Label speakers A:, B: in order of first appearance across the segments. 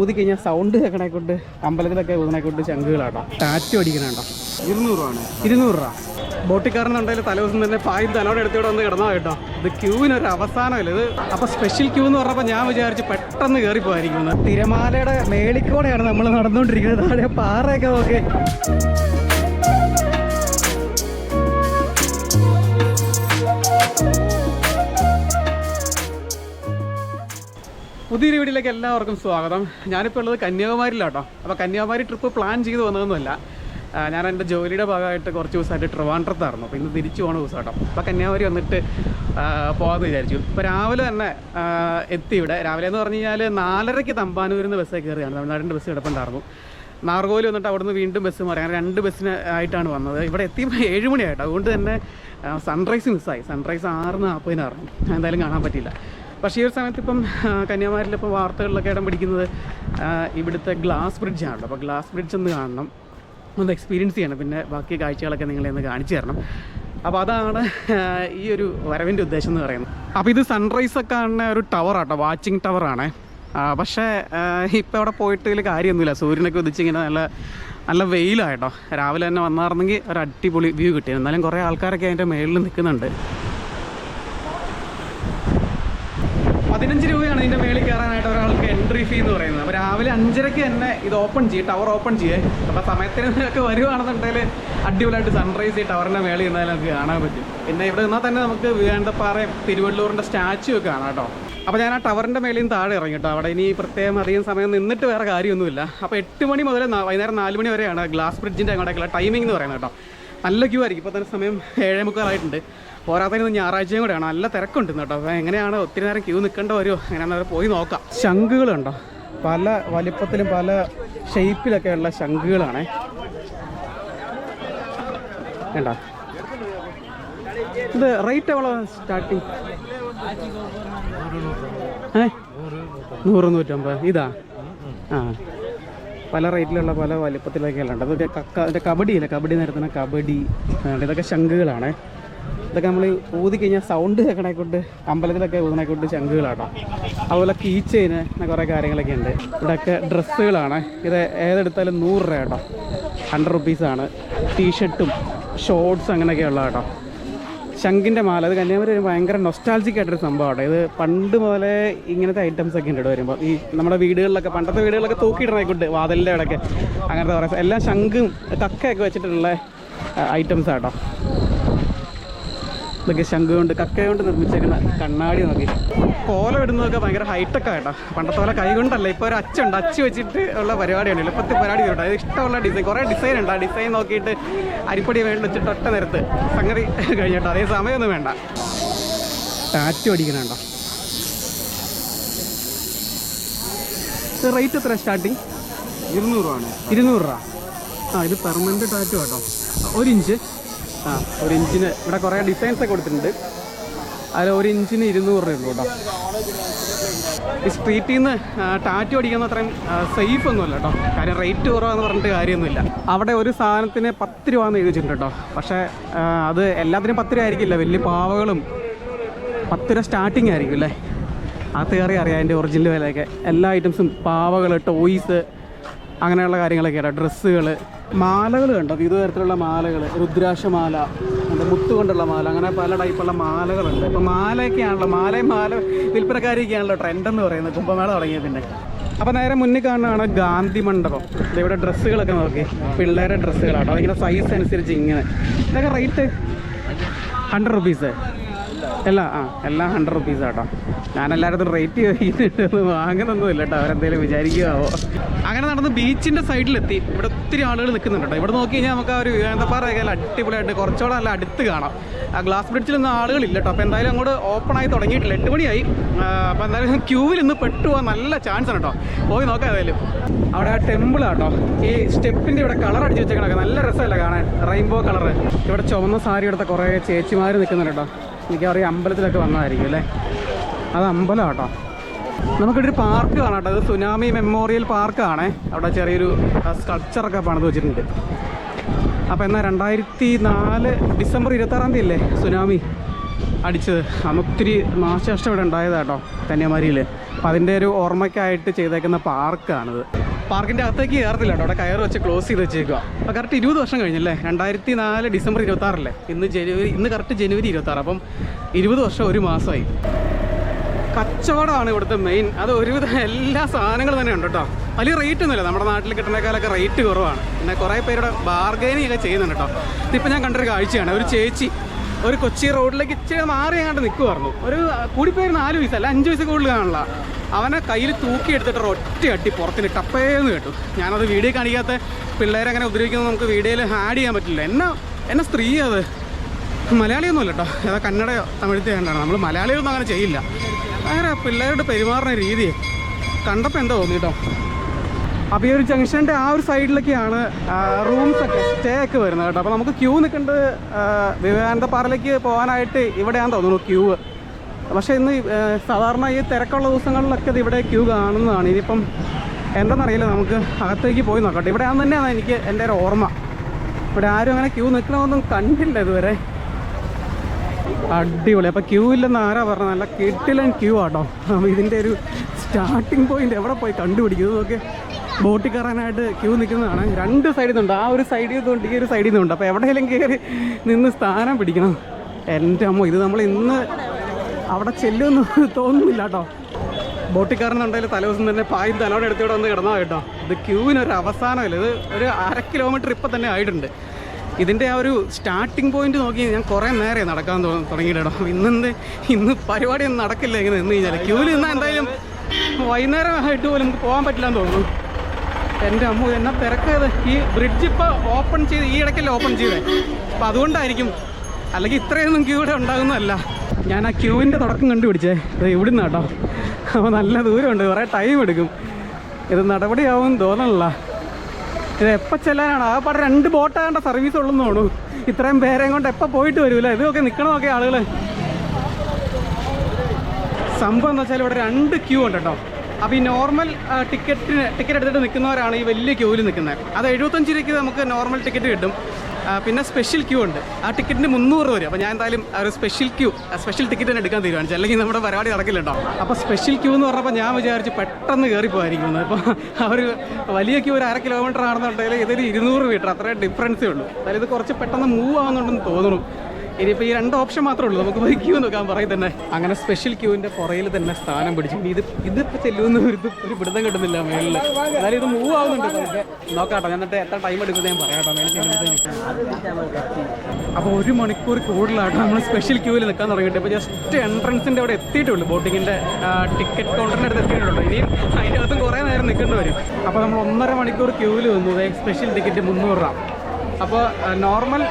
A: ഊതി കഴിഞ്ഞാൽ സൗണ്ട് കേൾക്കണെ കൊണ്ട് അമ്പലത്തിലൊക്കെ ഊതണെ കൊണ്ട് ശംഖുകളാട്ടോ. ടാറ്റു അടിക്കണുണ്ടോ
B: ഇരുന്നൂറ് രൂപയാണ്.
A: ഇരുന്നൂറ് രൂപ. ബോട്ടിക്കാരനുണ്ടെങ്കിൽ തലേദിവസം തന്നെ പായും തലോടെ എടുത്തോടെ വന്ന് കിടന്നാ കേട്ടോ. ഇത് ക്യൂവിന് ഒരു അവസാനമില്ല ഇത്? അപ്പൊ സ്പെഷ്യൽ ക്യൂ എന്ന് പറഞ്ഞപ്പോൾ ഞാൻ വിചാരിച്ചു പെട്ടെന്ന് കയറി പോയിരിക്കുന്നു തിരമാലയുടെ മേളിക്കൂടെയാണ് നമ്മൾ നടന്നുകൊണ്ടിരിക്കുന്നത് താഴെ പാറയൊക്കെ നോക്കി. പുതിയൊരു വീട്ടിലേക്ക് എല്ലാവർക്കും സ്വാഗതം. ഞാനിപ്പോൾ ഉള്ളത് കന്യാകുമാരിയിലാട്ടോ. അപ്പോൾ കന്യാകുമാരി ട്രിപ്പ് പ്ലാൻ ചെയ്ത് വന്നതൊന്നുമല്ല. ഞാൻ എന്റെ ജോലിയുടെ ഭാഗമായിട്ട് കുറച്ച് ദിവസമായിട്ട് ട്രിവാൻഡ്രത്തായിരുന്നു. അപ്പോൾ ഇന്ന് തിരിച്ചു പോകണ ദിവസം കേട്ടോ അപ്പോൾ കന്യാകുമാരി വന്നിട്ട് പോകാമെന്ന് വിചാരിച്ചു. ഇപ്പോൾ രാവിലെ തന്നെ എത്തി ഇവിടെ. രാവിലെ എന്ന് പറഞ്ഞു കഴിഞ്ഞാൽ നാലരയ്ക്ക് തമ്പാനൂരിൽ നിന്ന് ബസ്സേ കയറിയാണ് തമിഴ്നാടിന്റെ ബസ് കിടപ്പുണ്ടായിരുന്നു നാർഗോയിൽ വന്നിട്ട് അവിടുന്ന് വീണ്ടും ബസ് മാറി. അങ്ങനെ രണ്ട് ബസ്സിന് ആയിട്ടാണ് വന്നത്. ഇവിടെ എത്തിയപ്പോൾ ഏഴ് മണിയായിട്ട്. അതുകൊണ്ട് തന്നെ സൺറൈസ് മിസ്സായി സൺറൈസ് ആറ് നാൽപ്പതിനായിരുന്നു എന്തായാലും കാണാൻ പറ്റിയില്ല. പക്ഷേ ഈ ഒരു സമയത്ത് ഇപ്പം കന്യാകുമാരിലിപ്പം വാർത്തകളിലൊക്കെ ഇടം പിടിക്കുന്നത് ഇവിടുത്തെ ഗ്ലാസ് ബ്രിഡ്ജാണല്ലോ അപ്പോൾ ഗ്ലാസ് ബ്രിഡ്ജ് ഒന്ന് കാണണം. ഒന്ന് എക്സ്പീരിയൻസ് ചെയ്യണം. പിന്നെ ബാക്കി കാഴ്ചകളൊക്കെ നിങ്ങളെ ഒന്ന് കാണിച്ചു തരണം. അപ്പോൾ അതാണ് ഈ ഒരു വരവിന്റെ ഉദ്ദേശം എന്ന് പറയുന്നത്. അപ്പോൾ ഇത് സൺറൈസ് ഒക്കെ കാണുന്ന ഒരു ടവർ ആട്ടോ. വാച്ചിങ് ടവറാണ് പക്ഷേ ഇപ്പോൾ അവിടെ പോയിട്ട് ഇതിൽ കാര്യമൊന്നുമില്ല. സൂര്യനൊക്കെ ഉദിച്ചിങ്ങനെ നല്ല നല്ല വെയിലായിട്ടോ രാവിലെ തന്നെ വന്നായിരുന്നെങ്കിൽ ഒരു അടിപൊളി വ്യൂ കിട്ടി എന്നാലും കുറേ ആൾക്കാരൊക്കെ അതിന്റെ മേളിൽ നിൽക്കുന്നുണ്ട് പതിനഞ്ച് രൂപയാണ് ഇതിന്റെ മേളിൽ കയറാനായിട്ട് ഒരാൾക്ക് എൻട്രി ഫീ എന്ന് പറയുന്നത്. അപ്പോൾ രാവിലെ അഞ്ചരയ്ക്ക് തന്നെ ഇത് ഓപ്പൺ ചെയ്യും ടവർ ഓപ്പൺ ചെയ്യേ. അപ്പോൾ സമയത്തിന് ഒക്കെ വരുവാണെന്നുണ്ടെങ്കിൽ അടിപൊളിയായിട്ട് സൺറൈസ് ഈ ടവറിന്റെ മേളിൽ നിന്നാൽ നമുക്ക് കാണാൻ പറ്റും. പിന്നെ ഇവിടെ നിന്നാൽ തന്നെ നമുക്ക് വേണ്ടപ്പാറയും തിരുവള്ളൂരിന്റെ സ്റ്റാച്ചു ഒക്കെ കാണാം കേട്ടോ. അപ്പോൾ ഞാൻ ആ ടവറിന്റെ മേളിൽ നിന്ന് താഴെ ഇറങ്ങി കേട്ടോ. അവിടെ ഇനി പ്രത്യേകം അധികം സമയം നിന്നിട്ട് വേറെ കാര്യമൊന്നുമില്ല. അപ്പോൾ എട്ട് മണി മുതൽ വൈകുന്നേരം നാല് മണി വരെയാണ് ഗ്ലാസ് ബ്രിഡ്ജിന്റെ അങ്ങോട്ടേക്കുള്ള ടൈമിംഗ് എന്ന് പറയുന്നത് കേട്ടോ. നല്ല ക്യൂ ആയിരിക്കും. ഇപ്പോൾ തന്നെ സമയം ഏഴേ മുക്കാലായിട്ടുണ്ട് പോരാത്തതിന് ഞായറാഴ്ചയും കൂടെയാണ്. നല്ല തിരക്കുണ്ട് കേട്ടോ. അപ്പോൾ എങ്ങനെയാണ് ഒത്തിരി നേരം ക്യൂ നിൽക്കേണ്ട വരുമോ എങ്ങനെയാണെന്ന് പോയി നോക്കാം. ശംഖുകളുണ്ടോ? പല വലിപ്പത്തിലും പല ഷേപ്പിലൊക്കെ ഉള്ള ശംഖുകളാണേ. വേണ്ട ഇത് റേറ്റ് എവളോ സ്റ്റാർട്ടിങ് ഏ? നൂറ് നൂറ്റമ്പത് ഇതാ? ആ. പല റേറ്റിലുള്ള പല വലിപ്പത്തിലൊക്കെയുള്ള ഉണ്ട് അതൊക്കെ കക്ക കബഡിയില്ല? കബഡി നിരത്തുന്ന കബഡി. ഇതൊക്കെ ശംഖുകളാണ്. ഇതൊക്കെ നമ്മൾ ഊതി കഴിഞ്ഞാൽ സൗണ്ട് കേൾക്കണെ കൊണ്ട് അമ്പലത്തിലൊക്കെ ഊതണെ കൊണ്ട് ശംഖുകളാട്ടോ. അതുപോലെ കീച്ചയിന് കുറേ കാര്യങ്ങളൊക്കെ ഉണ്ട്. ഇവിടെയൊക്കെ ഡ്രസ്സുകളാണ്. ഇത് ഏതെടുത്താലും നൂറ് രൂപ കേട്ടോ ഹൺഡ്രഡ് റുപ്പീസാണ് ടീഷർട്ടും ഷോർട്സ് അങ്ങനെയൊക്കെയുള്ള കേട്ടോ ശംഖിന്റെ മാല അത് കന്യാകുമാരി ഒരു ഭയങ്കര നൊസ്റ്റാൾജിക് ആയിട്ടൊരു സംഭവമാണ് ഇത് പണ്ട് മുതലേ ഇങ്ങനത്തെ ഐറ്റംസ് ഒക്കെ ഉണ്ട് വരുമ്പോൾ ഈ നമ്മുടെ വീടുകളിലൊക്കെ പണ്ടത്തെ വീടുകളിലൊക്കെ തൂക്കിയിടണേക്കുണ്ട് വാതിലിന്റെ ഇടയ്ക്ക് അങ്ങനത്തെ കുറേ എല്ലാം ശംഖും കക്കയൊക്കെ വെച്ചിട്ടുള്ള ഐറ്റംസ് ആട്ടോ. ഇതൊക്കെ ശംഖ് കൊണ്ട് കക്ക കൊണ്ട് നിർമ്മിച്ചേക്കുന്ന കണ്ണാടി നോക്കി. കോലം ഇടുന്നതൊക്കെ ഭയങ്കര ഹൈടെക് ആയിട്ടാ പണ്ടത്തെ പോലെ കൈ കൊണ്ടല്ല ഇപ്പോൾ ഒരു അച്ചുണ്ട്. അച്ച് വെച്ചിട്ട് ഉള്ള പരിപാടിയാണ് എളുപ്പത്തിൽ പരിപാടി കേട്ടോ. അത് ഇഷ്ടമുള്ള ഡിസൈൻ കുറേ ഡിസൈൻ ഉണ്ട്. ആ ഡിസൈൻ നോക്കിയിട്ട് അരിപ്പടി വേണ്ടി വെച്ചിട്ട് ഒറ്റ നിരത്ത് സംഗതി കഴിഞ്ഞിട്ടോ അതേ സമയമൊന്നും വേണ്ട. ടാറ്റു അടിക്കണുണ്ടോ? ഇത് റേറ്റ് എത്ര സ്റ്റാർട്ടിങ്
B: ഇരുന്നൂറ് രൂപയാണ്.
A: ഇരുന്നൂറ് രൂപ. ആ ഇത് പെർമനന്റ് ടാറ്റു കേട്ടോ. ഒരു ഇഞ്ച് ആ ഒരു ഇഞ്ചിന്. ഇവിടെ കുറേ ഡിസൈൻസ് ഒക്കെ കൊടുത്തിട്ടുണ്ട്. അതിൽ ഒരു ഇഞ്ചിന് ഇരുന്നൂറ് രൂപ കേട്ടോ. ഈ സ്ട്രീറ്റിൽ നിന്ന് ടാറ്റു അടിക്കുന്ന അത്രയും സേഫ് ഒന്നുമല്ല കേട്ടോ. കാര്യം റേറ്റ് കുറവാന്ന് പറഞ്ഞിട്ട് കാര്യമൊന്നുമില്ല. അവിടെ ഒരു സാധനത്തിന് പത്ത് രൂപ എന്ന് എഴുതി കേട്ടോ. പക്ഷേ അത് എല്ലാത്തിനും പത്ത് രൂപ ആയിരിക്കില്ല. വലിയ പാവകളും പത്ത് രൂപ സ്റ്റാർട്ടിങ് ആയിരിക്കും അല്ലേ? അത് കയറി അറിയാം അതിന്റെ ഒറിജിനൽ വിലയൊക്കെ. എല്ലാ ഐറ്റംസും പാവകൾ ടോയ്സ് അങ്ങനെയുള്ള കാര്യങ്ങളൊക്കെയാണ് ഡ്രസ്സുകൾ മാലകൾ കണ്ടോ? വിവിധ തരത്തിലുള്ള മാലകൾ രുദ്രാക്ഷമാല എന്താ മുത്ത് കൊണ്ടുള്ള മാല അങ്ങനെ പല ടൈപ്പുള്ള മാലകളുണ്ട്. ഇപ്പോൾ മാലയൊക്കെയാണല്ലോ മാലയും മാല വിൽപ്പനക്കാരിയൊക്കെയാണല്ലോ ട്രെൻഡ് എന്ന് പറയുന്നത്. കുംഭമേള തുടങ്ങിയ പിന്നെ. അപ്പോൾ നേരെ മുന്നിൽ കാണുന്നതാണ് ഗാന്ധി മണ്ഡപം. ഇവിടെ ഡ്രസ്സുകളൊക്കെ നോക്കി. പിള്ളേരുടെ ഡ്രസ്സുകളാട്ടോ. അതിങ്ങനെ സൈസ് അനുസരിച്ച് ഇങ്ങനെ. ഇതൊക്കെ റേറ്റ് ഹൺഡ്രഡ് റുപ്പീസ് അല്ല ആ എല്ലാം ഹൺഡ്രഡ് റുപ്പീസ് കേട്ടോ ഞാൻ എല്ലായിടത്തും റേറ്റ് ചോദിക്കുന്നുണ്ട് വാങ്ങുന്നൊന്നും ഇല്ല കേട്ടോ അവരെന്തെങ്കിലും വിചാരിക്കുകയാവോ അങ്ങനെ നടന്ന് ബീച്ചിന്റെ സൈഡിലെത്തി. ഇവിടെ ഒത്തിരി ആളുകൾ നിൽക്കുന്നുണ്ട് കേട്ടോ ഇവിടെ നോക്കി കഴിഞ്ഞാൽ നമുക്ക് ആ ഒരു വിവേന്തപ്പാറയൊക്കെ അടിപൊളിയായിട്ട് കുറച്ചുകൂടെ നല്ല അടുത്ത് കാണാം. ആ ഗ്ലാസ് ബ്രിഡ്ജിലൊന്നും ആളുകളില്ല കേട്ടോ അപ്പോൾ എന്തായാലും അങ്ങോട്ട് ഓപ്പൺ ആയി തുടങ്ങിയിട്ടില്ല. എട്ട് മണിയായി. അപ്പോൾ എന്തായാലും ക്യൂവിൽ ഇന്ന് പെട്ടുപോകാൻ നല്ല ചാൻസ് ആണ് കേട്ടോ പോയി നോക്കാം ഏതായാലും. അവിടെ ആ ടെമ്പിൾ ആട്ടോ. ഈ സ്റ്റെപ്പിന്റെ ഇവിടെ കളർ അടിച്ച് വെച്ചേക്കണൊക്കെ നല്ല രസമല്ല കാണാൻ. റെയിൻബോ കളർ ഇവിടെ ചുവന്ന സാരി എടുത്ത കുറേ ചേച്ചിമാര് നിൽക്കുന്നുണ്ട് കേട്ടോ എനിക്കറിയാം അമ്പലത്തിലൊക്കെ വന്നതായിരിക്കും അല്ലേ? അത് അമ്പലം കേട്ടോ നമുക്കിവിടെ പാർക്ക് കാണാം കേട്ടോ. ഇത് സുനാമി മെമ്മോറിയൽ പാർക്കാണ്. അവിടെ ചെറിയൊരു സ്കൾപ്ചറൊക്കെ പണിത് വെച്ചിട്ടുണ്ട്. അപ്പോൾ എന്നാൽ രണ്ടായിരത്തി നാല് ഡിസംബർ ഇരുപത്താറാം തീയതി അല്ലേ സുനാമി അടിച്ചത്? ഒത്തിരി നാശനഷ്ടം ഇവിടെ ഉണ്ടായതാട്ടോ കന്യാകുമാരിയിൽ അപ്പം അതിന്റെ ഒരു ഓർമ്മയ്ക്കായിട്ട് ചെയ്തേക്കുന്ന പാർക്കാണിത്. പാർക്കിന്റെ അകത്തേക്ക് കയറത്തില്ല കേട്ടോ. അവിടെ കയറ് വെച്ച് ക്ലോസ് ചെയ്ത് വെച്ചേക്കുക അപ്പോൾ കറക്റ്റ് ഇരുപത് വർഷം കഴിഞ്ഞല്ലേ? രണ്ടായിരത്തി നാല് ഡിസംബർ ഇരുപത്താറല്ലേ? ഇന്ന് ജനുവരി ഇന്ന് കറക്റ്റ് ജനുവരി ഇരുപത്താറ്. അപ്പം ഇരുപത് വർഷം ഒരു മാസമായി. കച്ചവടമാണ് ഇവിടുത്തെ മെയിൻ അത് ഒരുവിധം എല്ലാ സാധനങ്ങളും തന്നെ ഉണ്ട് കേട്ടോ. വലിയ റേറ്റ് ഒന്നുമില്ല നമ്മുടെ നാട്ടിൽ കിട്ടുന്നേക്കാളൊക്കെ റേറ്റ് കുറവാണ്. പിന്നെ കുറേ പേരുടെ ബാർഗൈനിങ് ഒക്കെ ചെയ്യുന്നുണ്ട് കേട്ടോ. ഇതിപ്പോൾ ഞാൻ കണ്ടൊരു കാഴ്ചയാണ്. ഒരു ചേച്ചി ഒരു കൊച്ചി റോഡിലേക്ക് ഇച്ചിരി മാറി അങ്ങോട്ട് നിൽക്കുമായിരുന്നു ഒരു കൂടിപ്പോയിരുന്ന നാല് വയസ്സ് അല്ല അഞ്ച് വയസ്സ് കൂടുതൽ കാണില്ല അവനെ കയ്യിൽ തൂക്കി എടുത്തിട്ട് ഒരു ഒറ്റ അട്ടി പുറത്തിന് ടപ്പേന്ന് കേട്ടു. ഞാനത് വീഡിയോ കാണിക്കാത്ത പിള്ളേരെ അങ്ങനെ ഉപദ്രവിക്കുന്നത് നമുക്ക് വീഡിയോയിൽ ആഡ് ചെയ്യാൻ പറ്റില്ല. എന്നെ എന്നെ സ്ത്രീ അത്? മലയാളിയൊന്നുമല്ല കേട്ടോ ഏതാ കന്നഡയോ തമിഴത്തെ കണ്ടാണ്. നമ്മൾ മലയാളികളൊന്നും അങ്ങനെ ചെയ്യില്ല. അങ്ങനെ പിള്ളേരുടെ പെരുമാറുന്ന രീതി കണ്ടപ്പോൾ എന്താ തോന്നി കേട്ടോ അപ്പോൾ ഈ ഒരു ജംഗ്ഷന്റെ ആ ഒരു സൈഡിലൊക്കെയാണ് റൂംസ് ഒക്കെ സ്റ്റേ ഒക്കെ വരുന്നത് കേട്ടോ. അപ്പോൾ നമുക്ക് ക്യൂ നിൽക്കേണ്ടത് വിവേകാനന്ദ പാറയിലേക്ക് പോകാനായിട്ട് ഇവിടെയാണെന്ന് തോന്നുന്നു ക്യൂ പക്ഷേ ഇന്ന് സാധാരണ ഈ തിരക്കുള്ള ദിവസങ്ങളിലൊക്കെ ഇവിടെ ക്യൂ കാണുന്നതാണ്. ഇനിയിപ്പം എന്താണെന്നറിയില്ല നമുക്ക് അകത്തേക്ക് പോയി നോക്കട്ടെ. ഇവിടെ ആണെന്ന് തന്നെയാണ് എനിക്ക് എന്റെ ഒരു ഓർമ്മ. ഇവിടെ ആരും അങ്ങനെ ക്യൂ നിൽക്കണമെന്നൊന്നും കണ്ടില്ല ഇതുവരെ. അടിപൊളി. അപ്പോൾ ക്യൂ ഇല്ലെന്ന് ആരാ പറഞ്ഞത്? നല്ല കിട്ടിലൻ ക്യൂ ആട്ടോ. ഇതിന്റെ ഒരു സ്റ്റാർട്ടിങ് പോയിന്റ് എവിടെ പോയി കണ്ടുപിടിക്കും? ഇതൊക്കെ ബോട്ടിൽ കയറാനായിട്ട് ക്യൂ നിൽക്കുന്നതാണ്. രണ്ട് സൈഡിൽ നിന്നുണ്ട്. ആ ഒരു സൈഡിൽ നിന്നുണ്ട് ഈ ഒരു സൈഡിൽ നിന്നുണ്ട് അപ്പോൾ എവിടെയെങ്കിലും കയറി നിന്ന് സ്ഥാനം പിടിക്കണം. എന്റെ അമ്മ ഇത് നമ്മൾ ഇന്ന് അവിടെ ചെല്ലുമെന്ന് തോന്നുന്നില്ല കേട്ടോ. ബോട്ടിൽ കയറുന്നുണ്ടെങ്കിൽ തലേദിവസം തന്നെ പായും തലോടെ എടുത്തിവിടെ വന്ന് കിടന്നാൽ കേട്ടോ. ഇത് ക്യൂവിനൊരു അവസാനമില്ല? ഇത് ഒരു അര കിലോമീറ്റർ ഇപ്പം തന്നെ ആയിട്ടുണ്ട്. ഇതിന്റെ ആ ഒരു സ്റ്റാർട്ടിംഗ് പോയിന്റ് നോക്കി ഞാൻ കുറേ നേരെ നടക്കാൻ തുടങ്ങിയിട്ടോ ഇന്നെന്ത് ഇന്ന് പരിപാടി ഒന്നും നടക്കില്ല ഇങ്ങനെ നിന്ന് കഴിഞ്ഞാൽ ക്യൂവിൽ നിന്നാൽ എന്തായാലും വൈകുന്നേരം ആയിട്ട് പോലും നമുക്ക് പോകാൻ പറ്റില്ലെന്ന് തോന്നുന്നു. എന്റെ അമ്മ എന്നെ തിരക്കത് ഈ ബ്രിഡ്ജ് ഇപ്പോൾ ഓപ്പൺ ചെയ്ത് ഈ ഇടയ്ക്കല്ലേ ഓപ്പൺ ചെയ്തേ? അപ്പം അതുകൊണ്ടായിരിക്കും. അല്ലെങ്കിൽ ഇത്രയൊന്നും ക്യൂ ഇവിടെ ഉണ്ടാകുന്നതല്ല. ഞാൻ ആ ക്യൂവിന്റെ തുടക്കം കണ്ടുപിടിച്ചേ. അത് ഇവിടുന്ന് കേട്ടോ. അപ്പോൾ നല്ല ദൂരമുണ്ട്. കുറേ ടൈം എടുക്കും. ഇത് നടപടിയാവും തോന്നണില്ല. ഇത് എപ്പോൾ ചെല്ലാനാണ്? ആ പാടെ രണ്ട് ബോട്ടാകേണ്ട സർവീസ് ഉള്ളെന്ന് തോന്നുന്നു. ഇത്രയും പേരെയും കൊണ്ട് എപ്പോൾ പോയിട്ട് വരില്ല? ഇതൊക്കെ നിൽക്കണമൊക്കെ ആളുകൾ സംഭവം എന്താ വെച്ചാൽ ഇവിടെ രണ്ട് ക്യൂ ഉണ്ട് കേട്ടോ. അപ്പോൾ ഈ നോർമൽ ടിക്കറ്റിന് ടിക്കറ്റ് എടുത്തിട്ട് നിൽക്കുന്നവരാണ് ഈ വലിയ ക്യൂവിൽ നിൽക്കുന്നത്. അത് എഴുപത്തഞ്ച് രൂപയ്ക്ക് നമുക്ക് നോർമൽ ടിക്കറ്റ് കിട്ടും. പിന്നെ സ്പെഷ്യൽ ക്യൂ ഉണ്ട്. ആ ടിക്കറ്റിന് മുന്നൂറ് രൂപ അപ്പോൾ ഞാൻ എന്തായാലും ഒരു സ്പെഷ്യൽ ക്യൂ സ്പെഷ്യൽ ടിക്കറ്റ് തന്നെ എടുക്കാൻ തീരുമാനിച്ചു. അല്ലെങ്കിൽ നമ്മുടെ പരിപാടി നടക്കില്ല കേട്ടോ. അപ്പോൾ സ്പെഷ്യൽ ക്യൂ എന്ന് പറഞ്ഞപ്പോൾ ഞാൻ വിചാരിച്ച് പെട്ടെന്ന് കയറി പോകാതിരിക്കുന്നത് അപ്പോൾ അവർ വലിയ ക്യൂ ഒരു അര കിലോമീറ്റർ ആണെന്നുണ്ടെങ്കിൽ ഇതൊരു ഇരുന്നൂറ് മീറ്റർ അത്രേ ഡിഫറൻസേ ഉള്ളൂ. അതായത് ഇത് കുറച്ച് പെട്ടെന്ന് മൂവ് ആവുന്നുണ്ടെന്ന് തോന്നുന്നു. ഇനിയിപ്പോൾ ഈ രണ്ട് ഓപ്ഷൻ മാത്രമേ ഉള്ളൂ. നമുക്ക് പോയി ക്യൂ നോക്കാൻ പറയും തന്നെ. അങ്ങനെ സ്പെഷ്യൽ ക്യൂവിന്റെ പുറയിൽ തന്നെ സ്ഥാനം പിടിച്ചു ഇത് ഇതിപ്പോൾ ചെല്ലുമെന്ന് ഒരു ഒരു പിടുത്തം കിട്ടുന്നില്ല മേളിൽ എന്നാലും ഇത് മൂവ് ആവുന്നുണ്ട് നമുക്ക്. നോക്കാട്ടോ ഞാൻ എന്നിട്ട് എത്ര ടൈം എടുക്കുന്നത് ഞാൻ പറയാട്ടോ മേളിൽ അപ്പോൾ ഒരു മണിക്കൂർ കൂടുതലാട്ടോ നമ്മൾ സ്പെഷ്യൽ ക്യൂവിൽ നിൽക്കാൻ തുടങ്ങിയിട്ട്. ഇപ്പോൾ ജസ്റ്റ് എൻട്രൻസിന്റെ അവിടെ എത്തിയിട്ടുള്ളൂ. ബോട്ടിങ്ങിന്റെ ടിക്കറ്റ് കൗണ്ടറിന്റെ അടുത്ത് എത്തിയിട്ടുള്ളൂ. ഇനിയും അതിന്റെ അകത്തും കുറേ നേരം നിൽക്കേണ്ടി വരും. അപ്പോൾ നമ്മൾ ഒന്നര മണിക്കൂർ ക്യൂവിൽ വന്നു സ്പെഷ്യൽ ടിക്കറ്റ് മുന്നൂറ് രൂപ. അപ്പോൾ നോർമൽ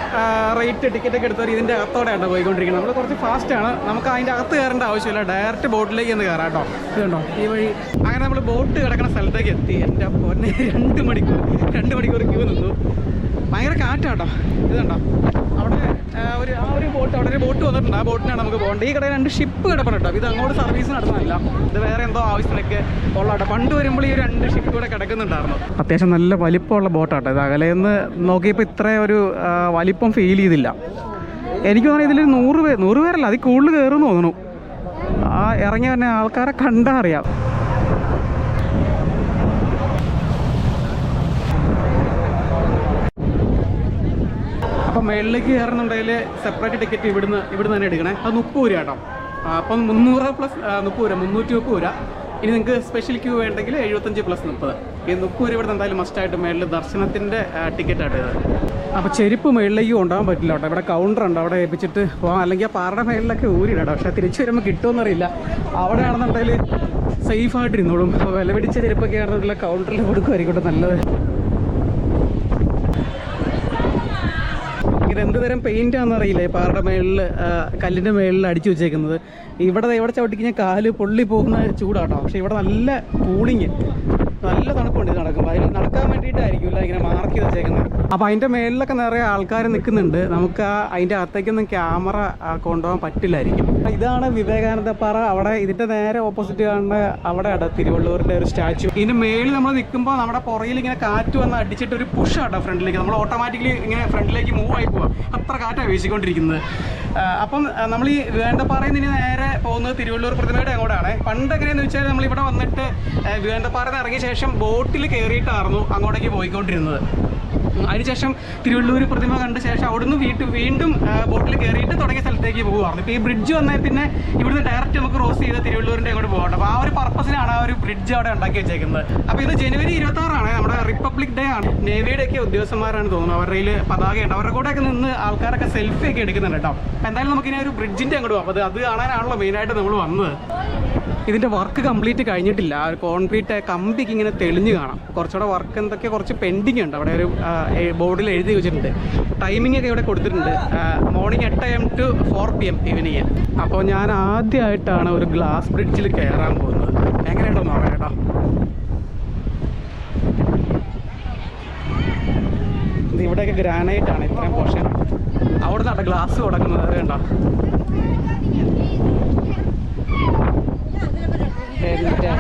A: റേറ്റ് ടിക്കറ്റ് ഒക്കെ എടുത്തവർ ഇതിന്റെ അകത്തോടെയാണ് പോയിക്കൊണ്ടിരിക്കുന്നത്. നമ്മൾ കുറച്ച് ഫാസ്റ്റാണ് നമുക്ക് അതിന്റെ അകത്ത് കയറേണ്ട ആവശ്യമില്ല. ഡയറക്റ്റ് ബോട്ടിലേക്ക് ഒന്ന് കയറാം കേട്ടോ. ഇതുണ്ടോ? ഈ വഴി. അങ്ങനെ നമ്മൾ ബോട്ട് കിടക്കുന്ന സ്ഥലത്തേക്ക് എത്തി. എന്റെ പൊന്നെ രണ്ട് മണിക്കൂർ രണ്ട് മണിക്കൂർ ക്യൂ നിന്നു. ഭയങ്കര കാറ്റാട്ടോ. ഇതുണ്ടോ? അവിടെ ഒരു ആ ഒരു ബോട്ട് അവിടെ ഒരു ബോട്ട് വന്നിട്ടുണ്ട്. ആ ബോട്ടിനാണ് നമുക്ക് പോകേണ്ടത്. ഈ കടയിൽ രണ്ട് ഷിപ്പ് കിടപ്പുണ്ട് ഇത് അങ്ങോട്ട് സർവീസ് നടത്തുന്നില്ല. ഇത് വേറെ എന്തോ ആവശ്യത്തിനൊക്കെ ഉള്ള കേട്ടോ. പണ്ട് വരുമ്പോൾ ഈ രണ്ട് ഷിപ്പ് ഇവിടെ കിടക്കുന്നുണ്ടായിരുന്നു. അത്യാവശ്യം നല്ല വലിപ്പമുള്ള ബോട്ടാട്ടോ. ഇത് അകലെന്ന് നോക്കിയപ്പോൾ ഇത്ര ഒരു വലിപ്പം ഫീൽ ചെയ്തില്ല. എനിക്ക് തോന്നുന്നത് ഇതിൽ നൂറ് പേര് നൂറ് പേരല്ല. അതിൽ കൂടുതൽ കയറുമെന്ന് തോന്നുന്നു. ആ ഇറങ്ങിയ തന്നെ ആൾക്കാരെ കണ്ടാൽ അറിയാം. അപ്പം മേളിലേക്ക് കയറുന്നുണ്ടെങ്കിൽ സെപ്പറേറ്റ് ടിക്കറ്റ് ഇവിടുന്ന് ഇവിടുന്ന് തന്നെ എടുക്കണേ. അത് മുപ്പത് രൂപ കേട്ടോ. അപ്പം മുന്നൂറ് പ്ലസ് മുപ്പത് രൂപ മുന്നൂറ്റി മുപ്പത് രൂപ. ഇനി നിങ്ങൾക്ക് സ്പെഷ്യൽ ക്യൂ വേണ്ടെങ്കിൽ എഴുപത്തഞ്ച് പ്ലസ് മുപ്പത്. ഈ മുപ്പത് രൂപ ഇവിടുന്ന് എന്തായാലും മസ്റ്റായിട്ട് മേളിൽ ദർശനത്തിന്റെ ടിക്കറ്റ് ആയിട്ട് ഇത്. അപ്പോൾ ചെരുപ്പ് മേളിലേക്ക് കൊണ്ടുപോകാൻ പറ്റില്ല കേട്ടോ. ഇവിടെ കൗണ്ടർ ഉണ്ട്. അവിടെ ഏൽപ്പിച്ചിട്ട് പോകാം. അല്ലെങ്കിൽ ആ പാറയുടെ മേളിലൊക്കെ ഊരിടാം പക്ഷേ തിരിച്ചു വരുമ്പോൾ കിട്ടുമെന്നറിയില്ല. അവിടെ ആണെന്നുണ്ടെങ്കിൽ സേഫായിട്ടിരുന്നോളും അപ്പോൾ വില പിടിച്ച ചെരുപ്പൊക്കെ ആണെന്നുള്ള കൗണ്ടറിൽ കൊടുക്കുമായിരിക്കട്ടെ നല്ലത്. ഇതെന്ത് തരം പെയിന്റ് ആണെന്ന് അറിയില്ല? ഈ പാറയുടെ മേളിൽ കല്ലിന്റെ മേളിൽ അടിച്ചു വെച്ചേക്കുന്നത്. ഇവിടെ ഇവിടെ ചവിട്ടിക്കഴിഞ്ഞാൽ കാൽ പൊള്ളി പോകുന്ന ചൂടാട്ടോ. പക്ഷെ ഇവിടെ നല്ല കൂളിങ് നല്ല തണുപ്പുണ്ട് ഇത് അതിൽ നടക്കാൻ വേണ്ടിയിട്ടായിരിക്കും ആയിരിക്കില്ല ഇങ്ങനെ മാർക്ക് ചെയ്ത് വെച്ചേക്കുന്നത്. അപ്പോൾ അതിന്റെ മേളിലൊക്കെ നിറയെ ആൾക്കാർ നിൽക്കുന്നുണ്ട് നമുക്ക് ആ അതിന്റെ അകത്തേക്കൊന്നും ക്യാമറ കൊണ്ടുപോകാൻ പറ്റില്ലായിരിക്കും. ഇതാണ് വിവേകാനന്ദ പാറ അവിടെ ഇതിന്റെ നേരെ ഓപ്പോസിറ്റ് കാണുന്ന അവിടെ അട തിരുവള്ളൂരിന്റെ ഒരു സ്റ്റാച്ചു. ഇതിന്റെ മേളിൽ നമ്മൾ നിൽക്കുമ്പോൾ നമ്മുടെ പുറയിൽ ഇങ്ങനെ കാറ്റ് വന്ന് അടിച്ചിട്ട് ഒരു പുഷ് ആട്ടോ ഫ്രണ്ടിലേക്ക്. നമ്മൾ ഓട്ടോമാറ്റിക്കലി ഇങ്ങനെ ഫ്രണ്ടിലേക്ക് മൂവ് ആയി പോവാം. അത്ര കാറ്റാണ് വീശിക്കൊണ്ടിരിക്കുന്നത്. അപ്പം നമ്മൾ ഈ വേണ്ടപ്പാറയിൽ നിന്ന് നേരെ പോകുന്നത് തിരുവള്ളൂർ പ്രതിമയുടെ അങ്ങോട്ടാണ്. പണ്ട് എങ്ങനെയാണെന്ന് വെച്ചാൽ നമ്മൾ ഇവിടെ വന്നിട്ട് വേണ്ടപ്പാറയിൽ നിന്ന് ഇറങ്ങിയ ശേഷം ബോട്ടിൽ കയറിയിട്ടായിരുന്നു അങ്ങോട്ടേക്ക് പോയിക്കൊണ്ടിരുന്നത്. അതിനുശേഷം തിരുവള്ളൂർ പ്രതിമ കണ്ട ശേഷം അവിടെ നിന്ന് വീട്ടിൽ വീണ്ടും ബോട്ടിൽ കയറിയിട്ട് തുടങ്ങിയ സ്ഥലത്തേക്ക് പോകുമായിരുന്നു ഇപ്പോൾ ഈ ബ്രിഡ്ജ് വന്നാൽ പിന്നെ ഇവിടുന്ന് ഡയറക്റ്റ് നമുക്ക് ക്രോസ് ചെയ്ത് തിരുവള്ളൂരിന്റെ അങ്ങോട്ട് പോകട്ടെ അപ്പോൾ ആ ഒരു പർപ്പസിനാണ് ആ ഒരു ബ്രിഡ്ജ് അവിടെ ഉണ്ടാക്കി വെച്ചേക്കുന്നത്. അപ്പോൾ ഇത് ജനുവരി ഇരുപത്തി ആറാണ് നമ്മുടെ റിപ്പബ്ലിക് ഡേ ആണ്. നേവിയുടെ ഒക്കെ ഉദ്യോഗസ്ഥന്മാരാണ് തോന്നുന്നത് അവരുടെ കയ്യിൽ പതാകയുണ്ട്. അവരുടെ കൂടെ ഒക്കെ നിന്ന് ആൾക്കാരൊക്കെ സെൽഫി ഒക്കെ എടുക്കുന്നുണ്ട് കേട്ടോ. എന്തായാലും നമുക്ക് ഇനി ഒരു ബ്രിഡ്ജിന്റെ അങ്ങോട്ട് പോകാം അപ്പോൾ അത് കാണാനാണല്ലോ മെയിനായിട്ട് നമ്മൾ വന്നത്. ഇതിന്റെ വർക്ക് കംപ്ലീറ്റ് കഴിഞ്ഞിട്ടില്ല. ആ കോൺക്രീറ്റ് കമ്പിക്ക് ഇങ്ങനെ തെളിഞ്ഞ് കാണാം. കുറച്ചുകൂടെ വർക്ക് എന്തൊക്കെ കുറച്ച് പെൻഡിങ് ഉണ്ട്. അവിടെ ഒരു ബോർഡിൽ എഴുതി വെച്ചിട്ടുണ്ട്. ടൈമിംഗ് ഒക്കെ ഇവിടെ കൊടുത്തിട്ടുണ്ട്. മോർണിംഗ് എട്ട് M to four P M evening അപ്പോൾ ഞാൻ ആദ്യമായിട്ടാണ് ഒരു ഗ്ലാസ് ബ്രിഡ്ജിൽ കയറാൻ പോകുന്നത്. എങ്ങനെയുണ്ടോ നോക്കാം കേട്ടോ. ഇവിടെയൊക്കെ ഗ്രാനൈറ്റ് ആണ്. ഇത്രയും പോർഷൻ അവിടെ നിന്നാണ് ഗ്ലാസ് തുടങ്ങുന്നത് കണ്ടോ എന്റെ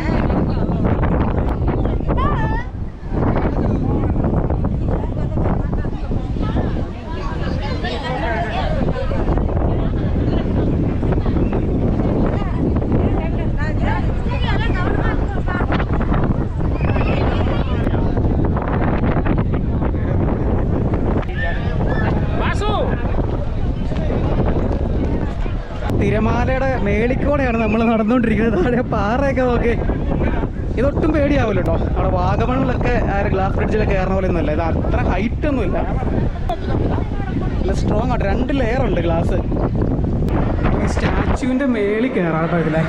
A: തിരമാലയുടെ മേളിക്കൂടെയാണ് നമ്മൾ നടന്നുകൊണ്ടിരിക്കുന്നത്. താഴെ പാറയൊക്കെ നോക്കി. ഇതൊട്ടും പേടിയാവില്ല കേട്ടോ അവിടെ വാഗമണിലൊക്കെ ഗ്ലാസ് ബ്രിഡ്ജിലൊക്കെ കയറുന്ന പോലെ ഒന്നുമല്ല. ഇത് അത്ര ഹൈറ്റ് ഒന്നുമില്ല. സ്ട്രോങ് ആയിട്ട് രണ്ട് ലെയർ ഉണ്ട് ഗ്ലാസ് ഈ സ്റ്റാച്ചുവിന്റെ മേളിൽ കയറാം ഇതിലെ.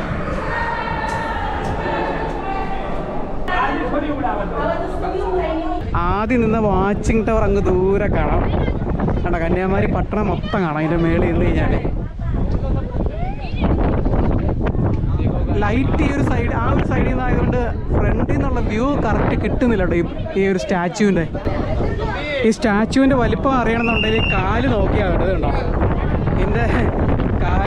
A: ആദ്യം നിന്ന വാച്ചിങ് ടവർ അങ്ങ് ദൂരെ കാണാം. കണ്ട കന്യാകുമാരി പട്ടണം മൊത്തം കാണാം. അതിന്റെ മേളിൽ നിന്ന് കഴിഞ്ഞാൽ ലൈറ്റ് ഈ ഒരു സൈഡ് ആ ഒരു സൈഡിൽ നിന്നായതുകൊണ്ട് ഫ്രണ്ടിൽ നിന്നുള്ള വ്യൂ കറക്റ്റ് കിട്ടുന്നില്ല കേട്ടോ ഈ- ഒരു സ്റ്റാച്ചുവിന്റെ ഈ സ്റ്റാച്ചുവിന്റെ വലിപ്പം അറിയണമെന്നുണ്ടെങ്കിൽ കാൽ നോക്കിയാൽ കേട്ടോ കണ്ടോ? എന്റെ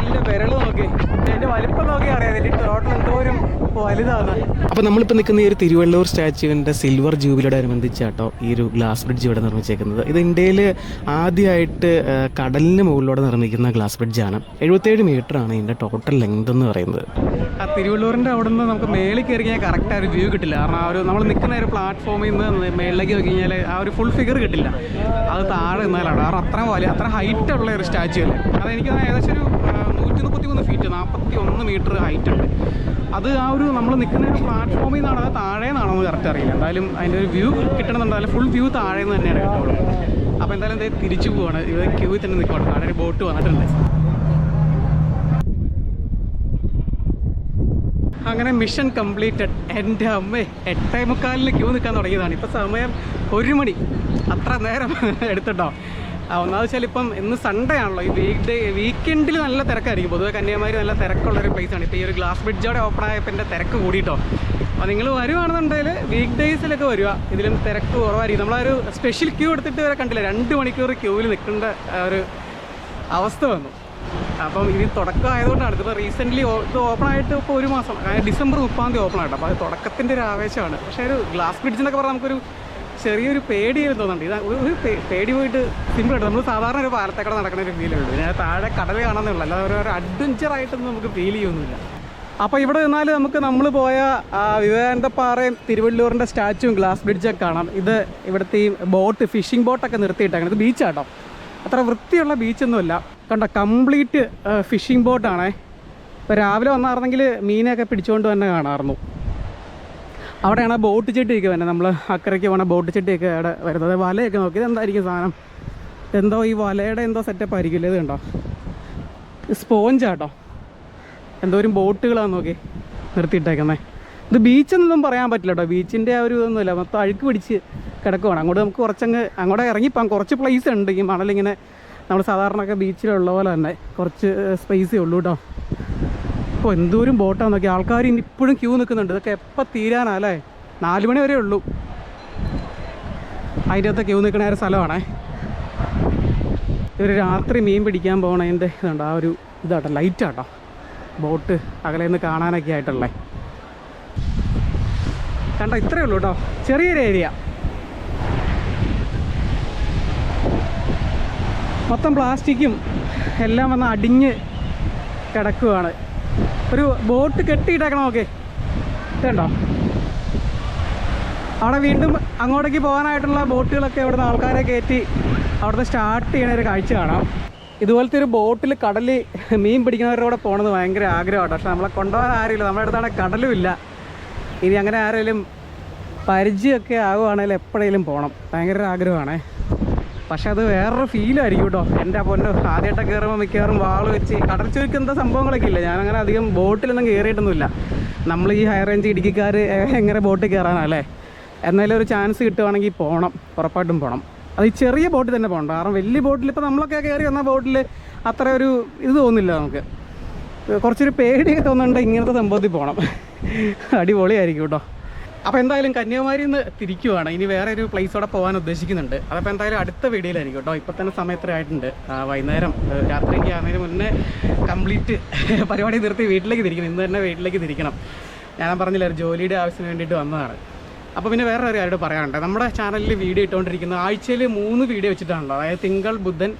A: കാലിന്റെ വിരൽ നോക്കി. അതിന്റെ വലിപ്പം നോക്കി അറിയാം. ഇതിന്റെ ടോട്ടൽ എന്തോരം വലുതാണ്. അപ്പോൾ നമ്മളിപ്പോൾ നിൽക്കുന്ന ഈ ഒരു തിരുവള്ളൂർ സ്റ്റാച്ചുവിന്റെ സിൽവർ ജൂബിലോടനുബന്ധിച്ചാട്ടോ ഈ ഒരു ഗ്ലാസ് ബ്രിഡ്ജ് ഇവിടെ നിർമ്മിച്ചേക്കുന്നത്. ഇത് ഇന്ത്യയിൽ ആദ്യമായിട്ട് കടലിന് മുകളിലൂടെ നിർമ്മിക്കുന്ന ഗ്ലാസ് ബ്രിഡ്ജാണ് എഴുപത്തേഴ് മീറ്റർ ആണ് ഇതിന്റെ ടോട്ടൽ ലെങ്ത് എന്ന് പറയുന്നത്. ആ തിരുവള്ളൂരിന്റെ അവിടെ നിന്ന് നമുക്ക് മേളിൽ കയറി കഴിഞ്ഞാൽ കറക്റ്റ് ആ ഒരു വ്യൂ കിട്ടില്ല. കാരണം ആ ഒരു നമ്മൾ നിൽക്കുന്ന ഒരു പ്ലാറ്റ്ഫോമിൽ നിന്ന് മേളിലേക്ക് നോക്കി കഴിഞ്ഞാൽ ആ ഒരു ഫുൾ ഫിഗർ കിട്ടില്ല. അത് താഴെ നിന്നാലാണ്. കാരണം അത്ര വലിയ അത്ര ഹൈറ്റ് ഉള്ള ഒരു സ്റ്റാച്ചു അല്ലേ? അത് എനിക്ക് ഏകദേശം ഒരു നൂറ്റി മുപ്പത്തി മൂന്ന് ഫീറ്റ് നാൽപ്പത്തി ഒന്ന് മീറ്റർ ഹൈറ്റ് ഉണ്ട്. അത് ആ ഒരു നമ്മൾ നിൽക്കുന്ന ഒരു പ്ലാറ്റ്ഫോമിൽ നിന്നാണ് അത് താഴെ നിന്നാണോ കറക്റ്റ് അറിയില്ല. എന്തായാലും അതിന്റെ ഒരു വ്യൂ കിട്ടണമെന്നുണ്ടായാലും ഫുൾ വ്യൂ താഴെ നിന്ന് തന്നെയാണ് കിട്ടുള്ളൂ. അപ്പോൾ എന്തായാലും ദേ തിരിച്ചു പോവാണ്. ഇത് ക്യൂവിൽ തന്നെ നിൽക്കുവാണ് താഴെ ഒരു ബോട്ട് വന്നിട്ടുണ്ട്. അങ്ങനെ മിഷൻ കംപ്ലീറ്റഡ് എന്റെ അമ്മ എട്ടേ മുക്കാലിന് ക്യൂ നിൽക്കാൻ തുടങ്ങിയതാണ്. ഇപ്പം സമയം ഒരു മണി. അത്ര നേരം എടുത്തിട്ടോ? ഒന്നാമത് വെച്ചാൽ ഇപ്പം ഇന്ന് സൺഡേ ആണല്ലോ. ഈ വീക്ക് ഡേ വീക്കെൻഡിൽ നല്ല തിരക്കായിരിക്കും. പൊതുവെ കന്യാകുമാരി നല്ല തിരക്കുള്ള തിരക്കുള്ളൊരു ആണ്. ഇപ്പോൾ ഈ ഒരു ഗ്ലാസ് ബ്രിഡ്ജോടെ ഓപ്പൺ ആയപ്പോൾ എന്റെ തിരക്ക് കൂടിയിട്ടോ അപ്പോൾ നിങ്ങൾ വരുവാണെന്നുണ്ടെങ്കിൽ വീക്ക് ഡേയ്സിലൊക്കെ വരിക ഇതിലും തിരക്ക് കുറവായിരിക്കും. നമ്മളൊരു സ്പെഷ്യൽ ക്യൂ എടുത്തിട്ട് വരെ കണ്ടില്ല? രണ്ട് മണിക്കൂർ ക്യൂവിൽ നിൽക്കേണ്ട ഒരു അവസ്ഥ വന്നു. അപ്പം ഇത് തുടക്കം ആയതുകൊണ്ടാണ്. ഇപ്പോൾ റീസെന്റ്ലി ഇത് ഓപ്പൺ ആയിട്ട് ഇപ്പോൾ ഒരു മാസം ഡിസംബർ മുപ്പാം തീയതി ഓപ്പൺ ആയിട്ട് അപ്പോൾ അത് തുടക്കത്തിന്റെ ഒരു ആവേശമാണ്. പക്ഷേ ഒരു ഗ്ലാസ് ബ്രിഡ്ജ് എന്നൊക്കെ പറഞ്ഞാൽ നമുക്കൊരു ചെറിയൊരു പേടിയായിരുന്നു തോന്നുന്നുണ്ട്. ഇത് ഒരു- പേടി പോയിട്ട് സിമ്പിൾ സിമ്പിളായിട്ട് നമ്മൾ സാധാരണ ഒരു പാലത്തേക്കൂടെ നടക്കുന്ന ഒരു ഉള്ളൂ. ഇതിന് താഴെ കടൽ കാണാനേ ഉള്ളൂ. അല്ലാതെ ഒരു- ആയിട്ടൊന്നും നമുക്ക് ഫീൽ ചെയ്യുന്നില്ല. അപ്പോൾ ഇവിടെ നിന്നാൽ നമുക്ക് നമ്മൾ പോയ വിവേകാനന്ദ വിവേകാനന്ദപ്പാറയും തിരുവള്ളൂരിന്റെ സ്റ്റാച്ചുവും ഗ്ലാസ് ബ്രിഡ്ജൊക്കെ കാണാം. ഇത് ഇവിടുത്തെ ഈ ബോട്ട് ഫിഷിംഗ് ബോട്ടൊക്കെ നിർത്തിയിട്ടാണ് ഇത് ബീച്ചാട്ടോ അത്ര വൃത്തിയുള്ള ബീച്ചൊന്നുമല്ല കണ്ട കംപ്ലീറ്റ് ഫിഷിംഗ് ബോട്ടാണേ ഇപ്പോൾ രാവിലെ വന്നായിരുന്നെങ്കിൽ മീനൊക്കെ പിടിച്ചുകൊണ്ട് തന്നെ കാണാമായിരുന്നു. അവിടെയാണ് ബോട്ട് ചെട്ടിയൊക്കെ വരുന്നത്. നമ്മൾ അക്കരയ്ക്ക് പോണ ബോട്ട് ചെട്ടിയൊക്കെ അവിടെ വരുന്നത്. വലയൊക്കെ നോക്കി. ഇതെന്തായിരിക്കും സാധനം? എന്തോ ഈ വലയുടെ എന്തോ സെറ്റപ്പ് ആയിരിക്കില്ലേ ഇത് കണ്ടോ? സ്പോഞ്ചാട്ടോ എന്തോരം ബോട്ടുകളാന്ന് നോക്കി. നിർത്തിയിട്ടേക്കുന്നത് ഇത് ബീച്ചെന്നൊന്നും പറയാൻ പറ്റില്ല കേട്ടോ. ബീച്ചിന്റെ ആ ഒരു ഇതൊന്നുമില്ല. മൊത്തം അഴുക്ക് പിടിച്ച് കിടക്കുവാണ്. അങ്ങോട്ട് നമുക്ക് കുറച്ചങ്ങ് അങ്ങോട്ട് ഇറങ്ങിപ്പോകാം. കുറച്ച് പ്ലേസ് ഉണ്ട്. ഈ മണലിങ്ങനെ നമ്മൾ സാധാരണ ഒക്കെ ബീച്ചിലുള്ള പോലെ തന്നെ. കുറച്ച് സ്പേസേ ഉള്ളൂ കേട്ടോ. അപ്പോൾ എന്തോരം ബോട്ടാണ് നോക്കി ആൾക്കാർ ഇപ്പോഴും ക്യൂ നിൽക്കുന്നുണ്ട് ഇതൊക്കെ എപ്പോൾ തീരാനല്ലേ നാല് മണി വരെ ഉള്ളൂ. അതിന്റെ അകത്ത് ക്യൂ നിൽക്കണ ഒരു സ്ഥലമാണേ. ഇവർ രാത്രി മീൻ പിടിക്കാൻ പോകണതിന്റെ ഇതുണ്ട്? ആ ഒരു ഇതാട്ടോ. ലൈറ്റാട്ടോ ബോട്ട് അകലെ നിന്ന് കാണാനൊക്കെ ആയിട്ടുള്ളേ. കണ്ട? ഇത്രയേ ഉള്ളൂ കേട്ടോ. ചെറിയൊരു ഏരിയ മൊത്തം പ്ലാസ്റ്റിക്കും എല്ലാം വന്ന് അടിഞ്ഞ് കിടക്കുവാണ്. ഒരു ബോട്ട് കെട്ടിയിട്ടേക്കണം ഓക്കെ ഇതുണ്ടോ? അവിടെ വീണ്ടും അങ്ങോട്ടേക്ക് പോകാനായിട്ടുള്ള ബോട്ടുകളൊക്കെ അവിടുന്ന് ആൾക്കാരെ കയറ്റി അവിടുന്ന് സ്റ്റാർട്ട് ചെയ്യണ ഒരു കാഴ്ച കാണാം. ഇതുപോലത്തെ ഒരു ബോട്ടിൽ കടലിൽ മീൻ പിടിക്കുന്നവരുടെ പോകണമെന്ന് ഭയങ്കര ആഗ്രഹമാണ്. പക്ഷെ നമ്മളെ കൊണ്ടുപോകാൻ ആരുമില്ല. നമ്മുടെ അടുത്താണെങ്കിൽ കടലും ഇല്ല ഇനി അങ്ങനെ ആരെങ്കിലും പരിചയമൊക്കെ ആകുവാണെങ്കിൽ എപ്പോഴേലും പോകണം ഭയങ്കര ആഗ്രഹമാണേ. പക്ഷെ അത് വേറൊരു ഫീലായിരിക്കും കേട്ടോ എന്റെ പൊന്നെ ആദ്യമായിട്ട് കയറുമ്പോൾ മിക്കവാറും വാൾ വെച്ച് കടൽ സംഭവങ്ങളൊക്കെ ഇല്ല? ഞാനങ്ങനെ അധികം ബോട്ടിലൊന്നും കയറിയിട്ടൊന്നുമില്ല നമ്മൾ ഈ ഹൈ റേഞ്ച് ഇടുക്കിക്കാർ എങ്ങനെ ബോട്ടിൽ കയറാനല്ലേ എന്നാലും ഒരു ചാൻസ് കിട്ടുവാണെങ്കിൽ പോകണം ഉറപ്പായിട്ടും പോകണം അത് ഈ ചെറിയ ബോട്ടിൽ തന്നെ പോകണം കാരണം വലിയ ബോട്ടിൽ ഇപ്പോൾ നമ്മളൊക്കെ കയറി വന്ന ബോട്ടിൽ അത്ര ഒരു ഇത് തോന്നില്ല നമുക്ക്. കുറച്ചൊരു പേടിയൊക്കെ തോന്നുന്നുണ്ട് ഇങ്ങനത്തെ സംഭവത്തിൽ പോകണം അടിപൊളിയായിരിക്കും കേട്ടോ അപ്പോൾ എന്തായാലും കന്യാകുമാരിയിൽ നിന്ന് തിരിക്കുവാണ്. ഇനി വേറെ ഒരു പ്ലേസോടെ പോകാൻ ഉദ്ദേശിക്കുന്നുണ്ട്. അതപ്പോൾ എന്തായാലും അടുത്ത വീഡിയോയിലായിരിക്കും കേട്ടോ. ഇപ്പോൾ തന്നെ സമയം എത്ര ആയിട്ടുണ്ട്? വൈകുന്നേരം രാത്രിക്ക് ആകുന്നതിന് മുന്നേ കംപ്ലീറ്റ് പരിപാടി നിർത്തി വീട്ടിലേക്ക് തിരിക്കണം. ഇന്ന് തന്നെ വീട്ടിലേക്ക് തിരിക്കണം. ഞാൻ പറഞ്ഞില്ല ഒരു ജോലിയുടെ ആവശ്യത്തിന് വേണ്ടിയിട്ട് വന്നതാണ്. അപ്പോൾ പിന്നെ വേറെ ഒരു കാര്യമായിട്ട് പറയാനുണ്ട്. നമ്മുടെ ചാനലിൽ വീഡിയോ ഇട്ടുകൊണ്ടിരിക്കുന്ന ആഴ്ചയിൽ മൂന്ന് വീഡിയോ വെച്ചിട്ടാണല്ലോ. അതായത് തിങ്കൾ ബുധൻ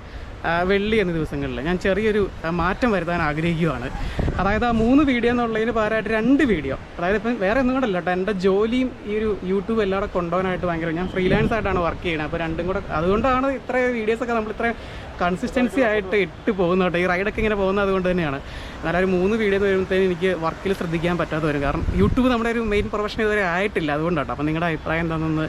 A: വെള്ളി എന്ന ദിവസങ്ങളിൽ ഞാൻ ചെറിയൊരു മാറ്റം വരുത്താൻ ആഗ്രഹിക്കുകയാണ്. അതായത് ആ മൂന്ന് വീഡിയോ എന്നുള്ളതിന് പകരമായിട്ട് രണ്ട് വീഡിയോ. അതായത് ഇപ്പം വേറെ ഒന്നും കൂടെ അല്ല കേട്ടോ എന്റെ ജോലിയും ഈ ഒരു യൂട്യൂബ് എല്ലാം കൂടെ കൊണ്ടുപോകാനായിട്ട് ഭയങ്കര ഞാൻ ഫ്രീലാൻസ് ആയിട്ടാണ് വർക്ക് ചെയ്യുന്നത്. അപ്പോൾ രണ്ടും കൂടെ അതുകൊണ്ടാണ് ഇത്ര വീഡിയോസൊക്കെ നമ്മൾ ഇത്ര കൺസിസ്റ്റൻസി ആയിട്ട് ഇട്ട് പോകുന്നത് കേട്ടോ. ഈ റൈഡൊക്കെ ഇങ്ങനെ പോകുന്നത് അതുകൊണ്ട് തന്നെയാണ്. എന്നാലും ഒരു മൂന്ന് വീഡിയോ വരുമ്പോഴത്തേനും എനിക്ക് വർക്കിൽ ശ്രദ്ധിക്കാൻ പറ്റാതെ വരും. കാരണം യൂട്യൂബ് നമ്മുടെ ഒരു മെയിൻ പ്രൊഫഷൻ ഇതുവരെ ആയിട്ടില്ല. അതുകൊണ്ടാട്ടോ അപ്പോൾ നിങ്ങളുടെ അഭിപ്രായം എന്താണെന്നൊന്ന്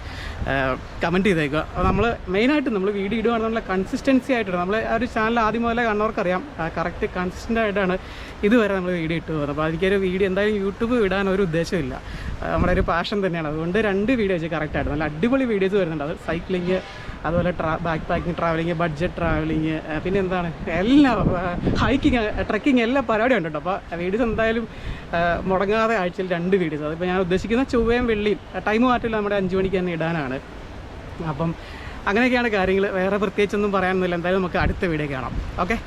A: കമന്റ് ചെയ്തേക്കുക. അപ്പോൾ നമ്മൾ മെയിനായിട്ട് നമ്മൾ വീഡിയോ ഇടുകയാണെന്നുള്ള കൺസിസ്റ്റൻസി ആയിട്ട് നമ്മൾ ആ ഒരു ചാനൽ ആദ്യം മുതലേ കണ്ടവർക്കറിയാം. കറക്റ്റ് കൺസിസ്റ്റന്റ് ആയിട്ടാണ് ഇതുവരെ നമ്മൾ വീഡിയോ ഇട്ട് പോകുന്നത്. അപ്പോൾ എനിക്കൊരു വീഡിയോ എന്തായാലും യൂട്യൂബ് ഇടാൻ ഒരു ഉദ്ദേശമില്ല നമ്മുടെ ഒരു പാഷൻ തന്നെയാണ്. അതുകൊണ്ട് രണ്ട് വീഡിയോ വെച്ച് കറക്റ്റ് ആയിട്ട്. നല്ല അടിപൊളി വീഡിയോസ് വരുന്നുണ്ട്. അത് സൈക്ലിങ് അതുപോലെ ട്രാ backpacking travelling budget travelling പിന്നെ എന്താണ്? എല്ലാം ഹൈക്കിങ് ട്രക്കിങ് എല്ലാ പരിപാടിയും ഉണ്ട് കേട്ടോ അപ്പോൾ വീഡിയോസ് എന്തായാലും മുടങ്ങാതെ ആഴ്ചയിൽ രണ്ട് വീഡിയോസ്. അതിപ്പോൾ ഞാൻ ഉദ്ദേശിക്കുന്ന ചൊവ്വയും വെള്ളിയും. ടൈം മാറ്റില്ല നമ്മുടെ അഞ്ച് മണിക്ക് തന്നെ ഇടാനാണ്. അപ്പം അങ്ങനെയൊക്കെയാണ് കാര്യങ്ങൾ വേറെ പ്രത്യേകിച്ചൊന്നും പറയാനൊന്നുമില്ല. എന്തായാലും നമുക്ക് അടുത്ത വീഡിയോ കാണാം. ഓക്കെ?